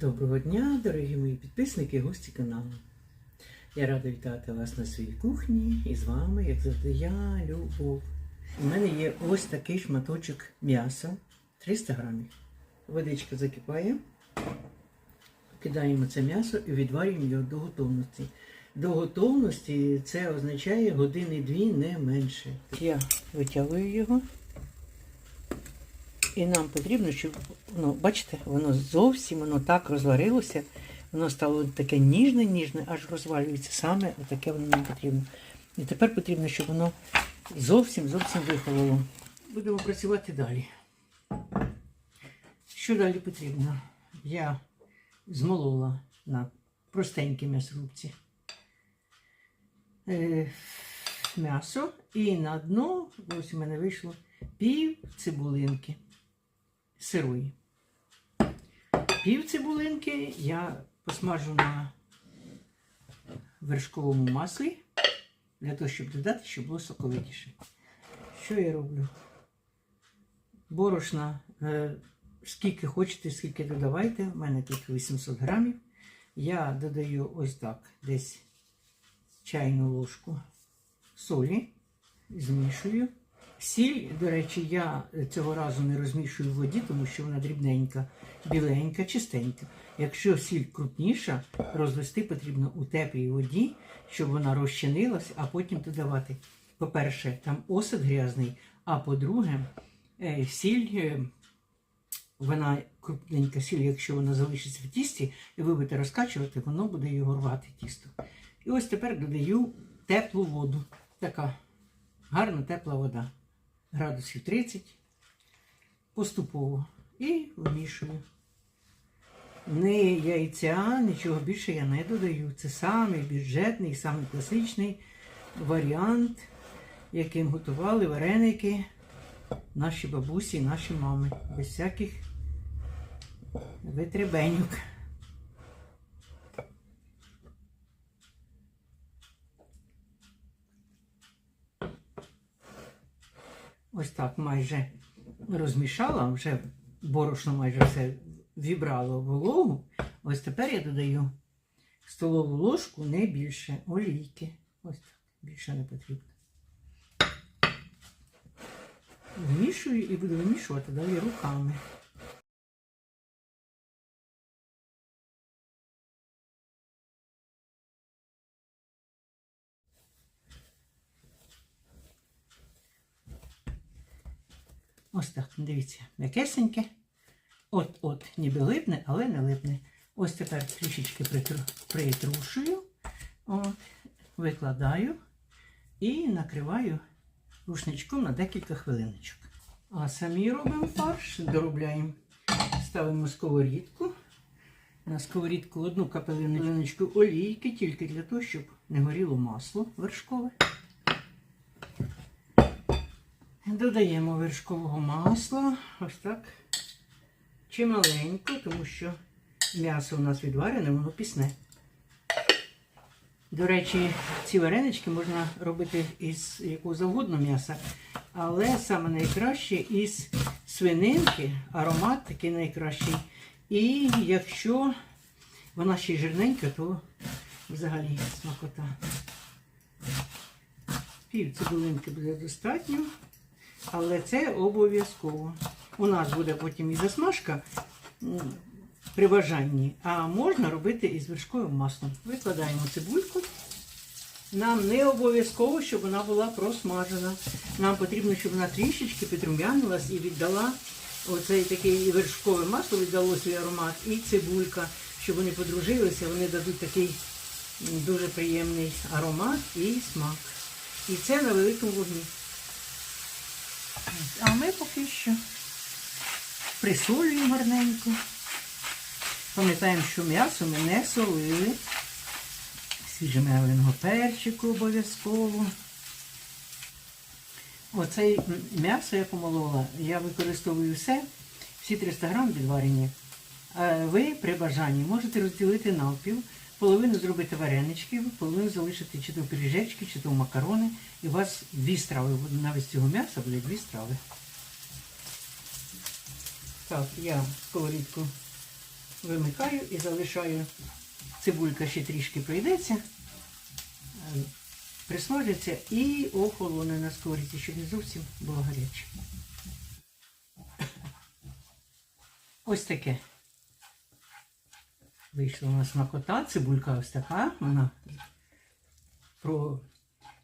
Доброго дня, дорогі мої підписники і гості каналу. Я рада вітати вас на своїй кухні і з вами, як завжди, я, Любов. У мене є ось такий шматочок м'яса 300 грамів. Водичка закипає. Кидаємо це м'ясо і відварюємо його до готовності. До готовності це означає години-дві, не менше. Я витягую його. І нам потрібно, щоб воно, бачите, воно зовсім воно так розварилося, воно стало таке ніжне, ніжне, аж розвалюється. Саме таке воно нам потрібно. І тепер потрібно, щоб воно зовсім зовсім вихололо. Будемо працювати далі. Що далі потрібно? Я змолола на простенькій м'ясорубці е, м'ясо і на дно, ось у мене вийшло пів цибулинки сирої. Пів цибулинки я посмажу на вершковому маслі для того, щоб додати, щоб було соковитіше. Що я роблю? Борошна, е, скільки хочете, скільки додавайте. У мене тут 800 грамів. Я додаю ось так, десь чайну ложку солі, змішую. Сіль, до речі, я цього разу не розмішую в воді, тому що вона дрібненька, біленька, чистенька. Якщо сіль крупніша, розвести потрібно у теплій воді, щоб вона розчинилась, а потім додавати. По-перше, там осад грязний, а по-друге, е, сіль, е, вона крупненька сіль, якщо вона залишиться в тісті, і ви будете розкачувати, воно буде його рвати тісто. І ось тепер додаю теплу воду. Така гарна тепла вода градусів 30 поступово і вмішую. Не яйця, нічого більше я не додаю. Це самий бюджетний, самий класичний варіант, яким готували вареники наші бабусі наші мами. Без всяких витребенюк. Ось так майже розмішала, вже борошно майже все вібрало вологу. Ось тепер я додаю столову ложку, не більше олійки. Ось так, більше не потрібно. Вмішую і буду вимішувати далі руками. Ось так, дивіться, м'якесеньке. От-от, ніби липне, але не липне. Ось тепер трішечки притрушую, от, викладаю і накриваю рушничком на декілька хвилиночок. А самі робимо фарш, доробляємо. Ставимо сковорідку. На сковорідку одну капелиночку олійки, тільки для того, щоб не горіло масло вершкове. Додаємо вершкового масла, ось так. Чималенько, тому що м'ясо у нас відварене, воно пісне. До речі, ці варенички можна робити із якого завгодно м'яса, але саме найкраще із свининки, аромат такий найкращий. І якщо вона ще жирненька, то взагалі смакота. Пів цибулинки буде достатньо. Але це обов'язково. У нас буде потім і засмажка при бажанні, а можна робити із вершковим маслом. Викладаємо цибульку. Нам не обов'язково, щоб вона була просмажена. Нам потрібно, щоб вона трішечки підрум'янилась і віддала оцей такий вершкове масло, віддало свій аромат, і цибулька, щоб вони подружилися, вони дадуть такий дуже приємний аромат і смак. І це на великому вогні. А ми поки що присолюємо гарненько. Пам'ятаємо, що м'ясо ми не солили. Свіжемеленого перчику обов'язково. Оцей м'ясо я помолола, я використовую все, всі 300 грам відварені. А ви при бажанні можете розділити навпіл, половину зробити вареничків, половину залишити чи то пиріжечки, чи то макарони. І у вас дві страви, навіть з цього м'яса буде дві страви. Так, я сковорідку вимикаю і залишаю. Цибулька ще трішки пройдеться, е, присмажиться і охолоне на сковорідці, щоб не зовсім було гаряче. Ось таке. Вийшла у нас смакота, цибулька ось така. Вона про,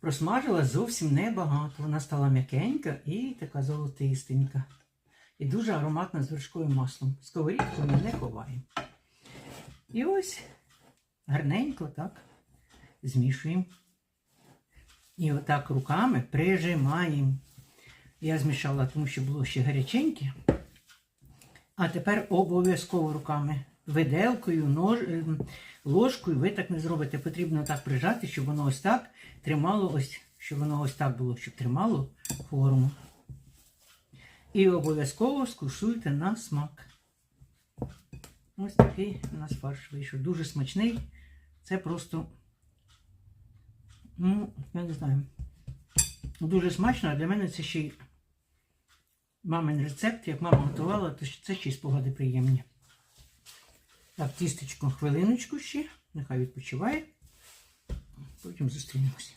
просмажила зовсім небагато. Вона стала м'якенька і така золотистенька. І дуже ароматна з вершковим маслом. Сковорідку ми не ховаємо. І ось гарненько так змішуємо. І отак руками прижимаємо. Я змішала, тому що було ще гаряченьке. А тепер обов'язково руками. Виделкою, нож, ем, ложкою ви так не зробите. Потрібно так прижати, щоб воно ось так тримало, ось, щоб воно ось так було, щоб тримало форму. І обов'язково скушуйте на смак. Ось такий у нас фарш вийшов. Дуже смачний. Це просто, ну, я не знаю. Дуже смачно, а для мене це ще й мамин рецепт, як мама готувала, то це ще й спогади приємні. Так, тістечко хвилиночку ще, нехай відпочиває. Потім зустрінемося.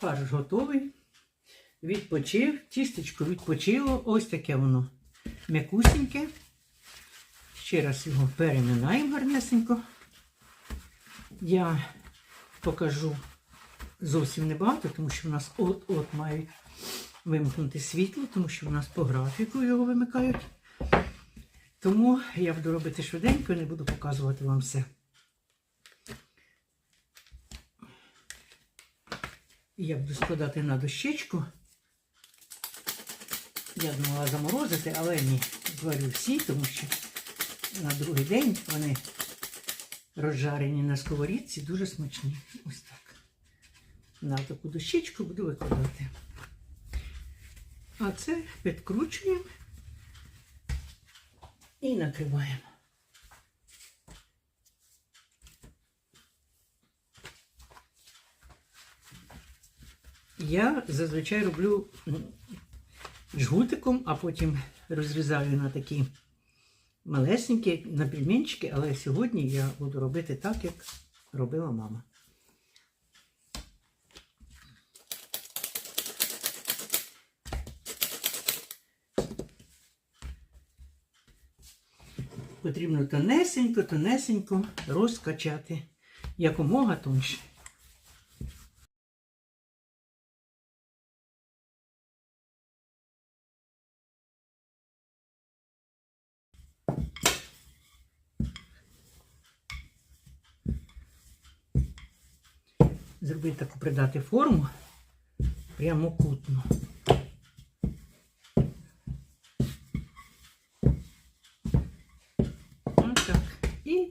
Фарш готовий. Відпочив, тістечко відпочило. Ось таке воно м'якусіньке. Ще раз його переминаємо гарнесенько. Я покажу зовсім небагато, тому що в нас от-от мають вимкнути світло, тому що в нас по графіку його вимикають. Тому я буду робити швиденько і не буду показувати вам все. Я буду складати на дощечку. Я думала заморозити, але ні, зварю всі, тому що на другий день вони розжарені на сковорідці, дуже смачні. Ось так. На таку дощечку буду викладати. А це підкручуємо і накриваємо. Я зазвичай роблю жгутиком, а потім розрізаю на такі малесенькі, на пельменчики, але сьогодні я буду робити так, як робила мама. Потрібно тонесенько, тонесенько розкачати якомога тоньше. Зробити таку придати форму прямокутну.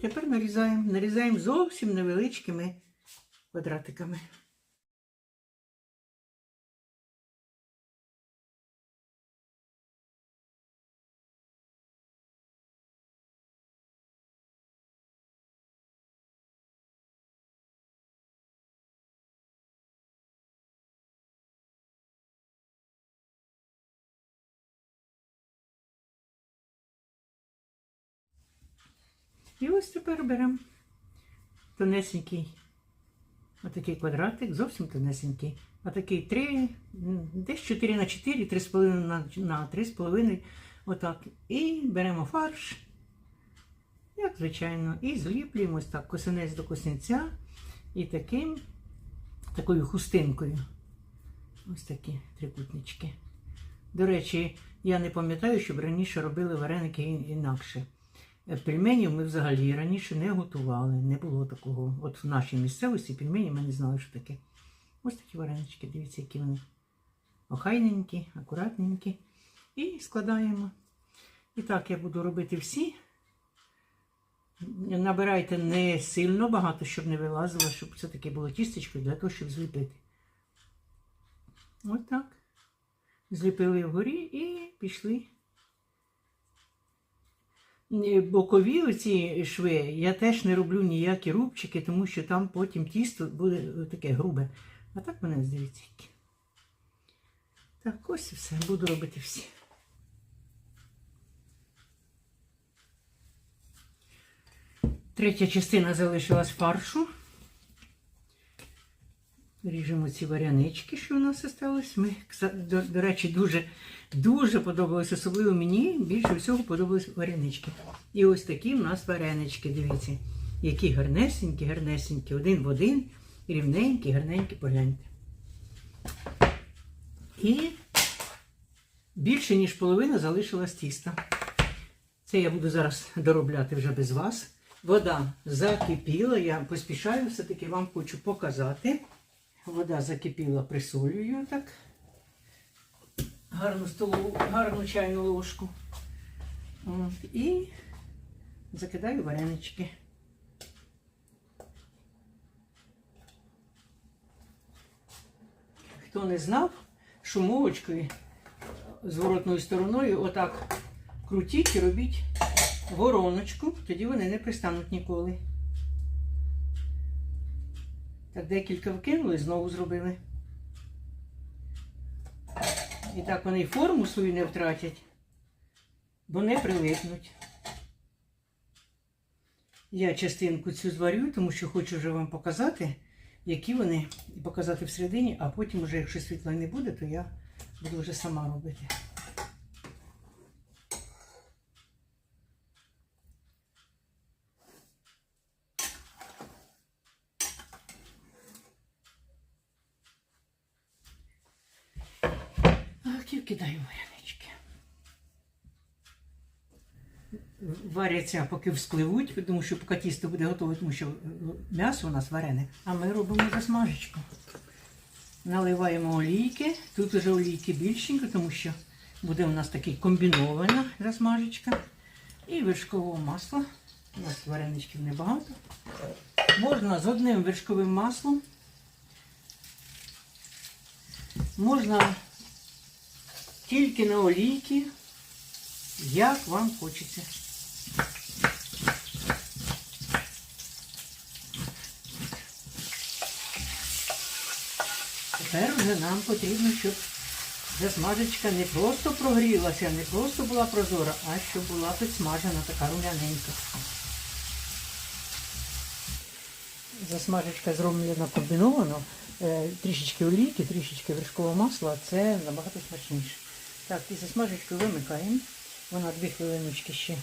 Тепер нарізаємо. Нарізаємо зовсім невеличкими квадратиками. І ось тепер беремо тонесенький, отакий квадратик, зовсім тонесенький. Отакий 3, десь 4 на 4, 3,5 на, на 3,5. Отак. І беремо фарш, як звичайно, і зліплюємо ось так косинець до косинця. І таким, такою хустинкою. Ось такі трикутнички. До речі, я не пам'ятаю, щоб раніше робили вареники інакше. Е, Пельменів ми взагалі раніше не готували, не було такого. От в нашій місцевості пельмені ми не знали, що таке. Ось такі варенички, дивіться, які вони охайненькі, акуратненькі. І складаємо. І так я буду робити всі. Набирайте не сильно багато, щоб не вилазило, щоб все-таки було тістечко для того, щоб зліпити. Ось так. Зліпили вгорі і пішли. Е, Бокові оці шви я теж не роблю ніякі рубчики, тому що там потім тісто буде таке грубе. А так мене здається. Так, ось і все. Буду робити всі. Третя частина залишилась фаршу. Ріжемо ці варянички, що у нас залишились. Ми, до, до речі, дуже, дуже подобались, особливо мені більше всього подобались варянички. І ось такі в нас варенички, дивіться, які гарнесенькі, гарнесенькі, один в один, рівненькі, гарненькі, погляньте. І більше, ніж половина залишилась тіста. Це я буду зараз доробляти вже без вас. Вода закипіла, я поспішаю, все-таки вам хочу показати. Вода закипіла, присолюю так. Гарну столову, гарну чайну ложку. От, і закидаю варенички. Хто не знав, шумовочкою зворотною стороною отак крутіть і робіть вороночку, тоді вони не пристануть ніколи. Так декілька вкинули, знову зробили. І так вони форму свою не втратять, бо не прилипнуть. Я частинку цю зварю, тому що хочу вже вам показати, які вони, і показати всередині, а потім, вже, якщо світла не буде, то я буду вже сама робити. Так, і кидаю варенички. Варяться, поки вспливуть, тому що поки тісто буде готове, тому що е, м'ясо у нас варене, а ми робимо засмажечку. Наливаємо олійки. Тут вже олійки більшенько, тому що буде у нас такий комбінована засмажечка. І вершкового масла. У нас вареничків небагато. Можна з одним вершковим маслом. Можна тільки на олійки, як вам хочеться. Тепер вже нам потрібно, щоб засмажечка не просто прогрілася, не просто була прозора, а щоб була підсмажена така рум'яненька. Засмажечка зроблена комбіновано. Е, Трішечки олійки, трішечки вершкового масла, це набагато смачніше. Так, і засмажечку вимикаємо. Вона дві хвилиночки ще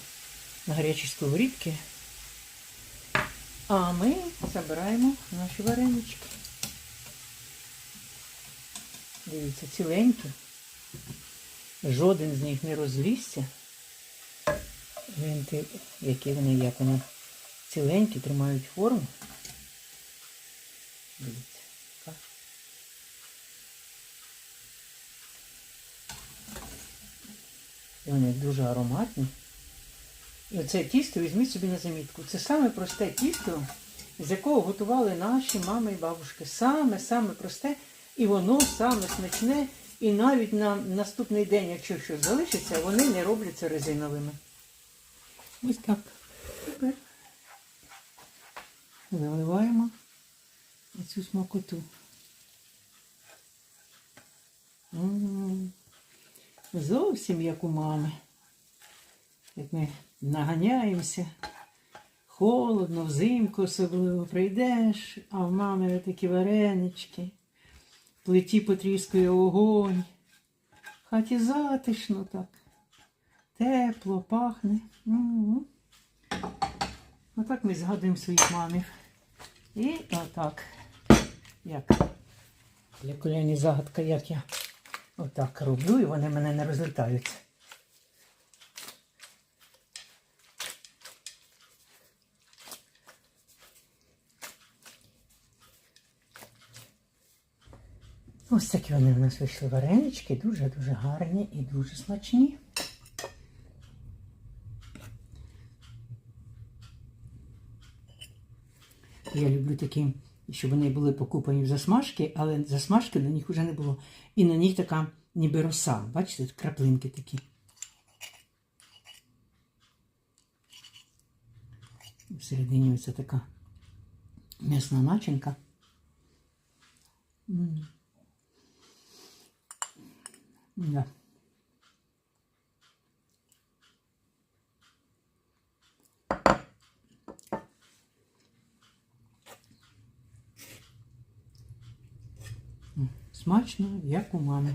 на гарячій сковорідці. А ми забираємо наші варенички. Дивіться, ціленькі. Жоден з них не розлізся. Гляньте, які вони, як вони ціленькі, тримають форму. Дивіться. так. І вони дуже ароматні. І оце тісто візьміть собі на замітку. Це саме просте тісто, з якого готували наші мами і бабушки. Саме-саме просте. І воно саме смачне. І навіть на наступний день, якщо щось залишиться, вони не робляться резиновими. Ось так. Тепер заливаємо оцю смакоту. Зовсім як у мами. Як ми наганяємося. Холодно, взимку особливо прийдеш, а в мами такі варенички. Плиті потріскує огонь. Хаті затишно так. Тепло, пахне. Угу. Отак ми згадуємо своїх мамів. І отак. Як для коляні загадка, як я отак роблю, і вони мене не розлітаються. Ось такі вони у нас вийшли варенички, дуже-дуже гарні і дуже смачні. Я люблю такі, щоб вони були покупані в засмажки, але засмажки на них вже не було. І на них така ніби роса. Бачите, краплинки такі. Всередині ось така м'ясна начинка. Да. Смачно, як у мами.